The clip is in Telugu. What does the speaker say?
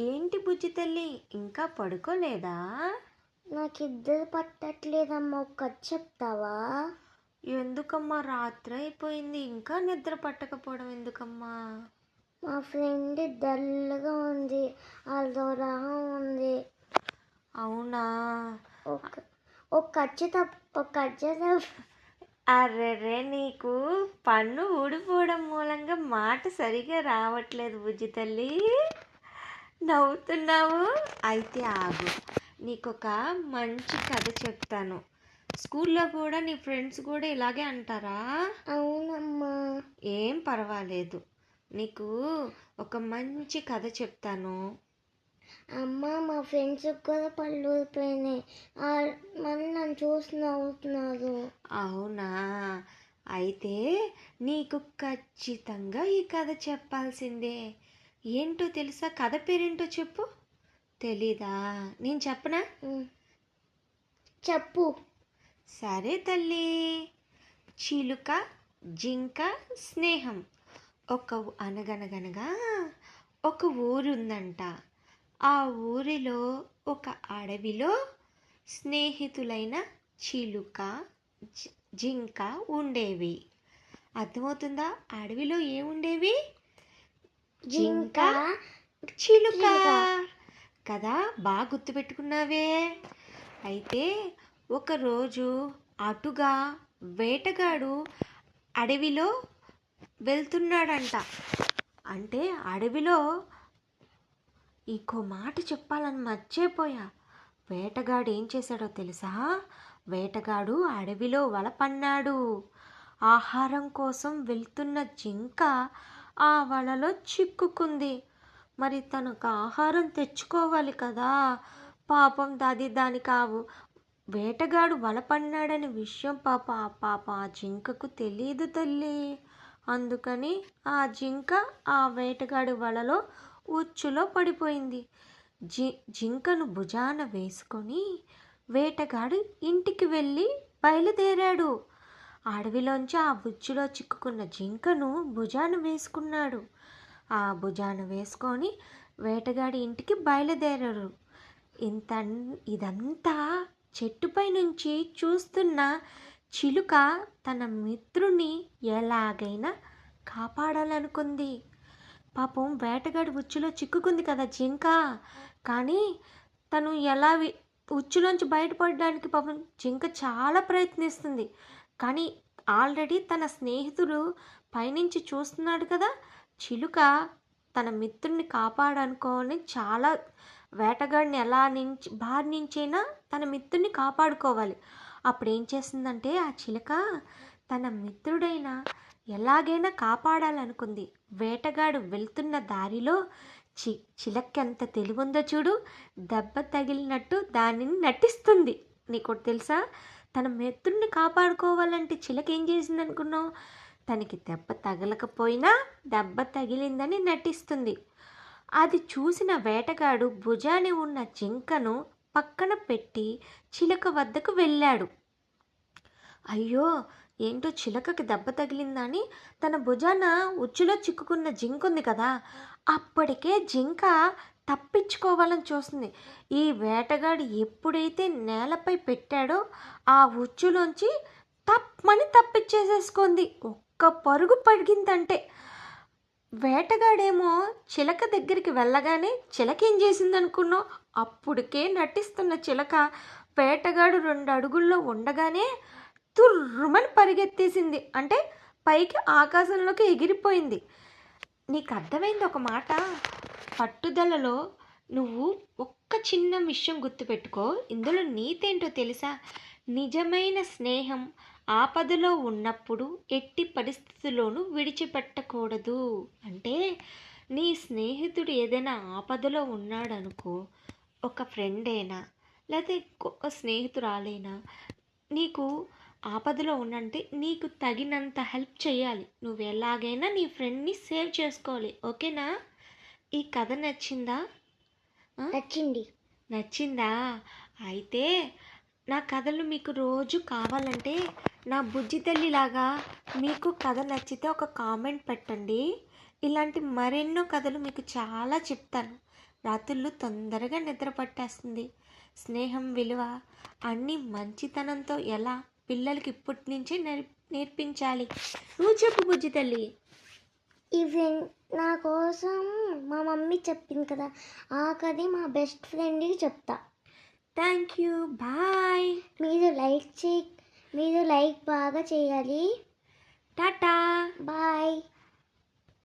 ఏంటి బుజ్జి తల్లి? ఇంకా పడుకోలేదా? నాకు ఇద్దరు పట్టట్లేదమ్మా ఒక కథ చెప్తావా? ఎందుకమ్మా? రాత్రి అయిపోయింది ఇంకా నిద్ర పట్టకపోవడం ఎందుకమ్మా? మా ఫ్రెండ్ డల్గా ఉంది అదోలా ఉంది. అవునా? ఒక ఒక కచ్చ తప్ప ఒక కచ్చ తప్ప అర్రెర్రే నీకు పన్ను ఊడిపోవడం మూలంగా మాట సరిగా రావట్లేదు బుజ్జి తల్లి. నవ్వుతున్నావు? అయితే ఆగు. నీకొక మంచి కథ చెప్తాను. స్కూల్లో కూడా నీ ఫ్రెండ్స్ కూడా ఇలాగే అంటారా? అవునమ్మా. ఏం పర్వాలేదు. నీకు ఒక మంచి కథ చెప్తాను. అమ్మ మా ఫ్రెండ్స్ కూడా పళ్ళు ఊడిపోయినాయి ఆ- మళ్ళీ నన్ను చూసి నవ్వుతున్నారు. అవునా? అయితే నీకు ఖచ్చితంగా ఈ కథ చెప్పాల్సిందే. ఏంటో తెలుసా? కథ పేరేంటో చెప్పు. తెలీదా? నేను చెప్పనా. చెప్పు. సరే తల్లి. చిలుక జింక స్నేహం. ఒక అనగనగనగా ఒక ఊరుందంట. ఆ ఊరిలో ఒక అడవిలో స్నేహితులైన చిలుక జింక ఉండేవి. అర్థమవుతుందా? అడవిలో ఏముండేవి? జింక చిలుక. కదా బాగా గుర్తుపెట్టుకున్నావే. అయితే ఒకరోజు అటుగా వేటగాడు అడవిలో వెళ్తున్నాడంట. అంటే అడవిలో ఇంకో మాట చెప్పాలని మర్చిపోయా. వేటగాడు ఏం చేశాడో తెలుసా? వేటగాడు అడవిలో వల పన్నాడు. ఆహారం కోసం వెళ్తున్న జింక ఆ వలలో చిక్కుకుంది. మరి తనకు ఆహారం తెచ్చుకోవాలి కదా. పాపం దాది దాని కావు వేటగాడు వలపన్నాడని విషయం పాప ఆ పాప ఆ జింకకు తెలియదు తల్లి. అందుకని ఆ జింక ఆ వేటగాడి వలలో ఉచ్చులో పడిపోయింది. జి జింకను భుజాన వేసుకొని వేటగాడు ఇంటికి వెళ్ళి బయలుదేరాడు. అడవిలోంచి ఆ బుచ్చులో చిక్కుకున్న జింకను భుజాన వేసుకున్నాడు. ఆ భుజాన వేసుకొని వేటగాడి ఇంటికి బయలుదేరారు. ఇంత ఇదంతా చెట్టుపై నుంచి చూస్తున్న చిలుక తన మిత్రుని ఎలాగైనా కాపాడాలనుకుంది. పాపం వేటగాడి ఉచ్చులో చిక్కుకుంది కదా జింక. కానీ తను ఎలా ఉచ్చులోంచి బయటపడడానికి పాపం జింక చాలా ప్రయత్నిస్తుంది. కానీ ఆల్రెడీ తన స్నేహితుడు పైనుంచి చూస్తున్నాడు కదా. చిలుక తన మిత్రుడిని కాపాడనుకోని చాలా వేటగాడిని ఎలా నుంచి బారి నుంచైనా తన మిత్రుడిని కాపాడుకోవాలి. అప్పుడు ఏం చేసిందంటే ఆ చిలుక తన మిత్రుడైన ఎలాగైనా కాపాడాలనుకుంది. వేటగాడు వెళ్తున్న దారిలో చి చిలక ఎంత తెలివుందో చూడు. దెబ్బ తగిలినట్టు దానిని నటిస్తుంది. నీకు తెలుసా? తన మిత్రుడిని కాపాడుకోవాలంటే చిలక ఏం చేసింది అనుకున్నావు తనకి దెబ్బ తగలకపోయినా దెబ్బ తగిలిందని నటిస్తుంది. అది చూసిన వేటగాడు భుజాన ఉన్న జింకను పక్కన పెట్టి చిలక వద్దకు వెళ్ళాడు. అయ్యో ఏంటో చిలకకి దెబ్బ తగిలిందని తన భుజాన ఉచ్చులో చిక్కుకున్న జింక ఉంది కదా. అప్పటికే జింక తప్పించుకోవాలని చూస్తుంది. ఈ వేటగాడు ఎప్పుడైతే నేలపై పెట్టాడో ఆ ఉచ్చులోంచి తప్పమని తప్పించేసేసుకుంది. ఒక్క పరుగు పడిగిందంటే వేటగాడేమో చిలక దగ్గరికి వెళ్ళగానే చిలక ఏం చేసింది అప్పటికే అప్పుడికే నటిస్తున్న చిలక వేటగాడు రెండు అడుగుల్లో ఉండగానే తుర్రుమని పరిగెత్తేసింది. అంటే పైకి ఆకాశంలోకి ఎగిరిపోయింది. నీకు అర్థమైంది ఒక మాట. పట్టుదలలో నువ్వు ఒక్క చిన్న విషయం గుర్తుపెట్టుకో. ఇందులో నీతేంటో తెలుసా? నిజమైన స్నేహం ఆపదలో ఉన్నప్పుడు ఎట్టి పరిస్థితుల్లోనూ విడిచిపెట్టకూడదు. అంటే నీ స్నేహితుడు ఏదైనా ఆపదలో ఉన్నాడనుకో ఒక ఫ్రెండ్ అయినా లేకపోతే ఒక స్నేహితురాలైనా? నీకు ఆపదలో ఉన్నంటే నీకు తగినంత హెల్ప్ చేయాలి. నువ్వు ఎలాగైనా నీ ఫ్రెండ్ని సేవ్ చేసుకోవాలి. ఓకేనా? ఈ కథ నచ్చిందా? నచ్చింది. నచ్చిందా? అయితే నా కథలు మీకు రోజు కావాలంటే నా బుజ్జి తల్లిలాగా మీకు కథ నచ్చితే ఒక కామెంట్ పెట్టండి. ఇలాంటి మరెన్నో కథలు మీకు చాలా చెప్తాను. రాత్రుళ్ళు తొందరగా నిద్ర పట్టేస్తుంది. స్నేహం విలువ అన్ని మంచితనంతో ఎలా పిల్లలకి ఇప్పటి నుంచే నేర్ నేర్పించాలి. నువ్వు చెప్పు బుజ్జి తల్లి. ఫ్రెండ్ నా కోసం మా మమ్మీ చెప్పింది కదా. ఆ కది మా బెస్ట్ ఫ్రెండ్కి చెప్తా. Thank you. బాయ్. మీరు లైక్ చే మీరు లైక్ బాగా చేయాలి. టాటా. బాయ్.